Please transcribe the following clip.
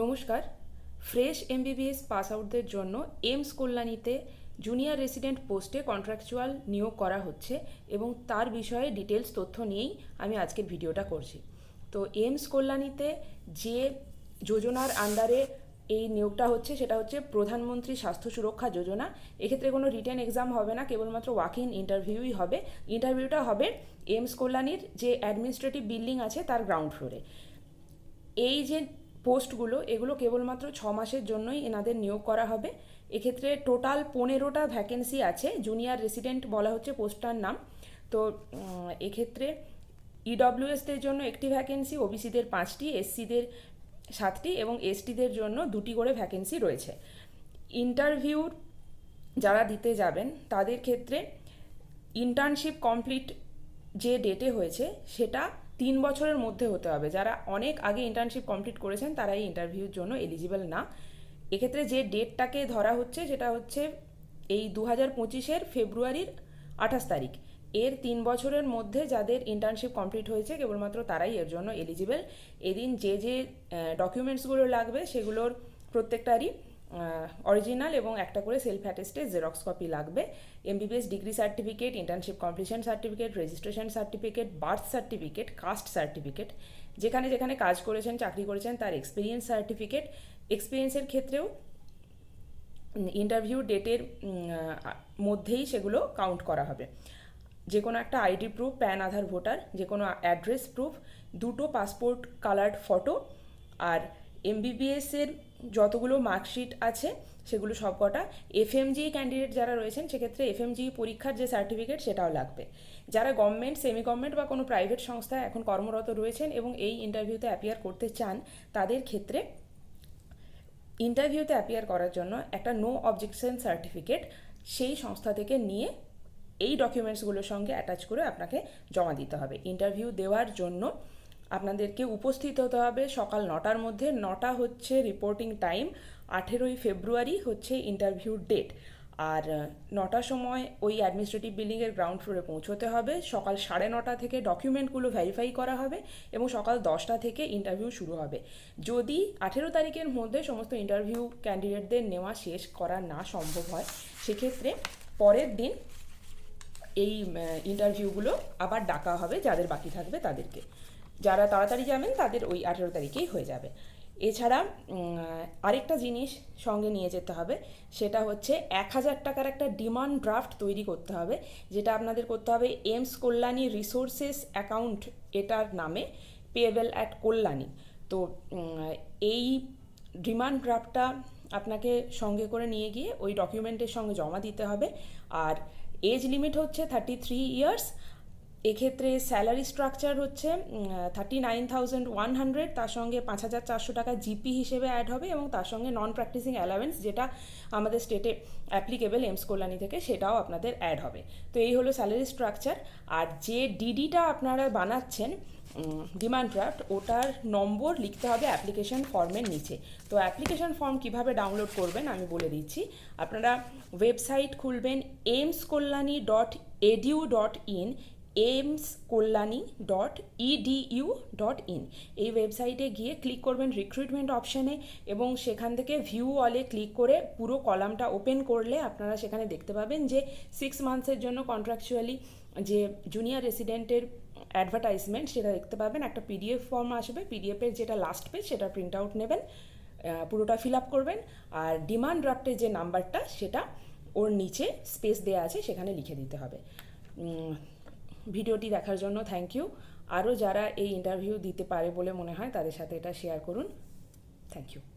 নমস্কার। Fresh MBBS pass আউটদের জন্য এমস কল্যাণীতে জুনিয়র রেসিডেন্ট পোস্টে কন্ট্রাকচুয়াল নিয়োগ করা হচ্ছে এবং তার বিষয়ে ডিটেলস তথ্য নিয়েই আমি আজকের ভিডিওটা করছি। তো এমস কল্যাণীতে যে যোজনার আন্ডারে এই নিয়োগটা হচ্ছে সেটা হচ্ছে প্রধানমন্ত্রী স্বাস্থ্য সুরক্ষা যোজনা। এক্ষেত্রে কোনো রিটার্ন এক্সাম হবে না, কেবলমাত্র ওয়াক ইন ইন্টারভিউই হবে। ইন্টারভিউটা হবে এমস কল্যাণীর যে অ্যাডমিনিস্ট্রেটিভ বিল্ডিং আছে তার গ্রাউন্ড ফ্লোরে। এই যে পোস্টগুলো, এগুলো কেবলমাত্র ছ মাসের জন্যই এনাদের নিয়োগ করা হবে। এক্ষেত্রে টোটাল পনেরোটা ভ্যাকেন্সি আছে জুনিয়র রেসিডেন্ট বলা হচ্ছে পোস্টটার নাম। তো এক্ষেত্রে ইডব্লিউএসদের জন্য একটি ভ্যাকেন্সি ওবিসিদের পাঁচটি এসসিদের সাতটি এবং এসটিদের জন্য দুটি করে ভ্যাকেন্সি রয়েছে। ইন্টারভিউর যারা দিতে যাবেন, তাদের ক্ষেত্রে ইন্টার্নশিপ কমপ্লিট যে ডেটে হয়েছে, সেটা তিন বছরের মধ্যে হতে হবে। যারা অনেক আগে ইন্টার্নশিপ কমপ্লিট করেছেন তারা এই ইন্টারভিউর জন্য এলিজিবল না। এক্ষেত্রে যে ডেটটাকে ধরা হচ্ছে, সেটা হচ্ছে এই দু হাজার পঁচিশের ফেব্রুয়ারির আঠাশ তারিখ। এর তিন বছরের মধ্যে যাদের ইন্টার্নশিপ কমপ্লিট হয়েছে, কেবলমাত্র তারাই এর জন্য এলিজিবল এদিন যে যে ডকুমেন্টসগুলো লাগবে, সেগুলোর প্রত্যেকটারই অরিজিনাল এবং একটা করে সেলফ অ্যাটেস্টেড জেরক্স কপি লাগবে। MBBS degree certificate internship completion certificate registration certificate birth certificate caste certificate যেখানে যেখানে কাজ করেছেন, চাকরি করেছেন, তার এক্সপিরিয়েন্স সার্টিফিকেট এক্সপিরিয়েন্সের ক্ষেত্রেও ইন্টারভিউ ডেটের মধ্যেই সেগুলো কাউন্ট করা হবে। যে কোনো একটা ID proof PAN Aadhaar voter যে কোনো অ্যাড্রেস প্রুফ দুটো পাসপোর্ট কালার্ড ফটো আর এমবিবিএস এর যতগুলো মার্কশিট আছে, সেগুলো সবকটা এফএমজি ক্যান্ডিডেট যারা রয়েছেন, সেক্ষেত্রে এফএমজি পরীক্ষার যে সার্টিফিকেট সেটাও লাগবে। যারা গভর্নমেন্ট সেমি গভর্নমেন্ট বা কোনো প্রাইভেট সংস্থায় এখন কর্মরত রয়েছেন এবং এই ইন্টারভিউতে অ্যাপিয়ার করতে চান, তাদের ক্ষেত্রে ইন্টারভিউতে অ্যাপিয়ার করার জন্য একটা নো অবজেকশন সার্টিফিকেট সেই সংস্থা থেকে নিয়ে এই ডকুমেন্টসগুলোর সঙ্গে অ্যাটাচ করে আপনাকে জমা দিতে হবে। ইন্টারভিউ দেওয়ার জন্য আপনাদেরকে উপস্থিত হতে হবে সকাল নটার মধ্যে। নটা হচ্ছে রিপোর্টিং টাইম আঠেরোই ফেব্রুয়ারি হচ্ছে ইন্টারভিউ ডেট আর নটার সময় ওই অ্যাডমিনিস্ট্রেটিভ বিল্ডিংয়ের গ্রাউন্ড ফ্লোরে পৌঁছতে হবে। সকাল সাড়ে নটা থেকে ডকুমেন্টগুলো ভেরিফাই করা হবে এবং সকাল দশটা থেকে ইন্টারভিউ শুরু হবে। যদি আঠেরো তারিখের মধ্যে সমস্ত ইন্টারভিউ ক্যান্ডিডেটদের নেওয়া শেষ করা না সম্ভব হয়, সেক্ষেত্রে পরের দিন এই ইন্টারভিউগুলো আবার ডাকা হবে যাদের বাকি থাকবে তাদেরকে। যারা তাড়াতাড়ি যাবেন, তাদের ওই আঠেরো তারিখেই হয়ে যাবে। এছাড়া আরেকটা জিনিস সঙ্গে নিয়ে যেতে হবে, সেটা হচ্ছে এক হাজার টাকার একটা ডিমান্ড ড্রাফট তৈরি করতে হবে, যেটা আপনাদের করতে হবে এমস কল্যাণী রিসোর্সেস অ্যাকাউন্ট এটার নামে পেয়েবেল অ্যাট কল্যাণী। তো এই ডিমান্ড ড্রাফটটা আপনাকে সঙ্গে করে নিয়ে গিয়ে ওই ডকুমেন্টের সঙ্গে জমা দিতে হবে। আর এজ লিমিট হচ্ছে থার্টি থ্রি ইয়ার্স এক্ষেত্রে স্যালারি স্ট্রাকচার হচ্ছে thirty nine thousand one hundred তার সঙ্গে পাঁচ হাজার চারশো টাকা জিপি হিসেবে অ্যাড হবে এবং তার সঙ্গে নন প্র্যাকটিসিং অ্যালাওয়েন্স যেটা আমাদের স্টেটে অ্যাপ্লিকেবল এমস কল্যাণী থেকে সেটাও আপনাদের অ্যাড হবে। তো এই হলো স্যালারি স্ট্রাকচার আর যে ডিডিটা আপনারা বানাচ্ছেন ডিমান্ড ড্রাফট ওটার নম্বর লিখতে হবে অ্যাপ্লিকেশন ফর্মের নিচে। তো অ্যাপ্লিকেশন ফর্ম কীভাবে ডাউনলোড করবেন আমি বলে দিচ্ছি। আপনারা ওয়েবসাইট খুলবেন AIIMS Kalyani dot edu dot in AIIMS Kalyani dot EDU dot in এই ওয়েবসাইটে গিয়ে ক্লিক করবেন রিক্রুটমেন্ট অপশানে এবং সেখান থেকে ভিউ অলে ক্লিক করে পুরো কলামটা ওপেন করলে আপনারা সেখানে দেখতে পাবেন যে সিক্স মান্থসের জন্য কন্ট্রাকচুয়ালি যে জুনিয়র রেসিডেন্টের অ্যাডভার্টাইজমেন্ট সেটা দেখতে পাবেন। একটা পিডিএফ ফর্ম আসবে। পিডিএফের যেটা লাস্ট পেজ সেটা প্রিন্ট আউট নেবেন পুরোটা ফিল আপ করবেন আর ডিমান্ড ড্রাফটের যে নাম্বারটা সেটা ওর নিচে স্পেস দেওয়া আছে, সেখানে লিখে দিতে হবে। ভিডিওটি দেখার জন্য থ্যাংক ইউ আরও যারা এই ইন্টারভিউ দিতে পারে বলে মনে হয় তাদের সাথে এটা শেয়ার করুন। Thank you